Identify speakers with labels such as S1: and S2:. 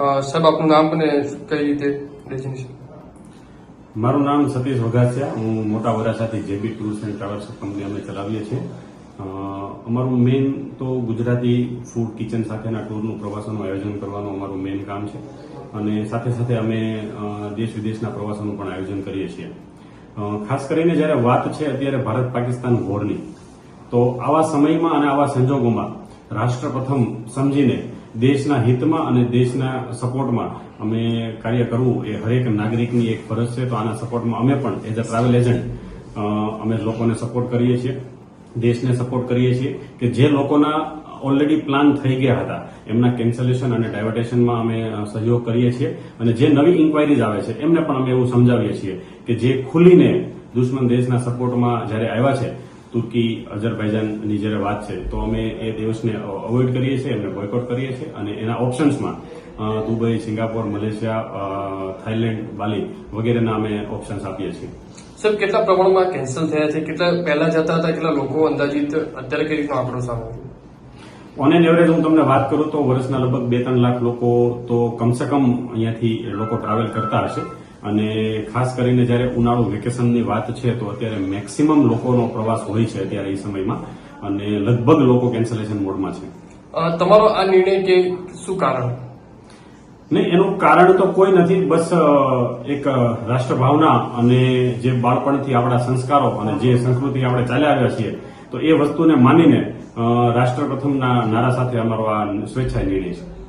S1: સાહેબ, આપનું નામ અને કઈ રીતે ડેસ્ટિનેશન
S2: મારું નામ સતીશ વઘાસિયા. હું મોટા વરાસાથી JB tours and travels company અમે ચલાવીએ છીએ. અમારું મેઇન તો ગુજરાતી ફૂડ કિચન સાથેના ટૂરનું પ્રવાસોનું આયોજન કરવાનું અમારું મેઇન કામ છે. અને સાથે સાથે અમે દેશ વિદેશના પ્રવાસોનું પણ આયોજન કરીએ છીએ. ખાસ કરીને જ્યારે વાત છે, અત્યારે ભારત પાકિસ્તાન વોરની. તો આવા સમયમાં અને આવા સંજોગોમાં રાષ્ટ્ર પ્રથમ સમજીને દેશના હિતમાં અને દેશના સપોર્ટમાં અમે કાર્ય કરવું એ હરેક નાગરિકની એક ફરજ છે. તો આના સપોર્ટમાં અમે પણ એઝ અ ટ્રાવેલ એજન્ટ અમે લોકોને સપોર્ટ કરીએ છીએ. દેશને સપોર્ટ કરીએ છીએ કે જે લોકોના ઓલરેડી પ્લાન થઈ ગયા હતા, એમના કેન્સલેશન અને ડાયવર્ટેશનમાં અમે સહયોગ કરીએ છીએ. અને જે નવી ઇન્ક્વાયરીઝ આવે છે, એમને પણ અમે એવું સમજાવીએ છીએ કે જે ખુલીને દુશ્મન દેશના સપોર્ટમાં જ્યારે આવ્યા છે તુર્કી અઝરબાઈજાનની જ્યારે વાત છે તો અમે એ દેશને અવોઇડ કરીએ છીએ એમને બોયકોટ કરીએ છીએ અને એના ઓપ્શન્સમાં Dubai Singapore Malaysia Thailand Bali વગેરેના અમે ઓપ્શન્સ આપીએ છીએ.
S1: સર કેટલા પ્રમાણમાં કેન્સલ થયા છે? કેટલા પહેલા જતા હતા? કેટલા લોકો અંદાજિત અત્યારે કઈ રીતનો આંકડો સામે?
S2: ઓન એન એવરેજ હું તમને વાત કરું તો વર્ષના લગભગ બે ત્રણ લાખ લોકો તો કમસે કમ અહીંયાથી લોકો ટ્રાવેલ કરતા હશે. અને ખાસ કરીને જ્યારે ઉનાળુ વેકેશનની વાત છે તો અત્યારે મેક્સિમમ લોકોનો પ્રવાસ હોય છે અત્યારે એ સમયમાં અને લગભગ લોકો કેન્સલેશન મોડમાં છે.
S1: તમારો આ નિર્ણય કે શું કારણ?
S2: નહીં એનું કારણ તો કોઈ નથી બસ એક રાષ્ટ્રભાવના અને જે બાળપણથી આપણા સંસ્કારો અને જે સંસ્કૃતિ આપણે ચાલ્યા આવ્યા છીએ તો એ વસ્તુને માનીને રાષ્ટ્ર પ્રથમના નારા સાથે અમારો આ સ્વેચ્છા નિર્ણય છે.